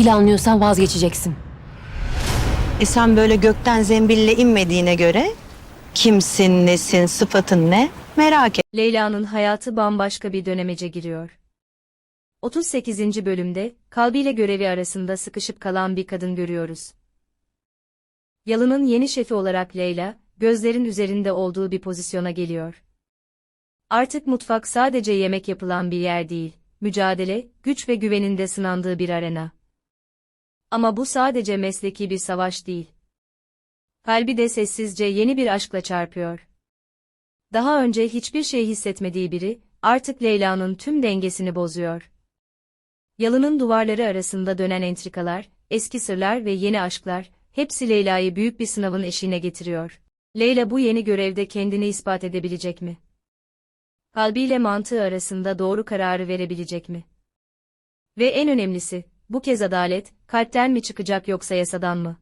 İlanlıyorsan vazgeçeceksin. E sen böyle gökten zembille inmediğine göre kimsin, nesin, sıfatın ne merak et. Leyla'nın hayatı bambaşka bir dönemece giriyor. 38. bölümde, kalbiyle görevi arasında sıkışıp kalan bir kadın görüyoruz. Yalın'ın yeni şefi olarak Leyla, gözlerin üzerinde olduğu bir pozisyona geliyor. Artık mutfak sadece yemek yapılan bir yer değil, mücadele, güç ve güveninde sınandığı bir arena. Ama bu sadece mesleki bir savaş değil. Kalbi de sessizce yeni bir aşkla çarpıyor. Daha önce hiçbir şey hissetmediği biri, artık Leyla'nın tüm dengesini bozuyor. Yalının duvarları arasında dönen entrikalar, eski sırlar ve yeni aşklar, hepsi Leyla'yı büyük bir sınavın eşiğine getiriyor. Leyla bu yeni görevde kendini ispat edebilecek mi? Kalbiyle mantığı arasında doğru kararı verebilecek mi? Ve en önemlisi, bu kez adalet, kalpten mi çıkacak yoksa yasadan mı?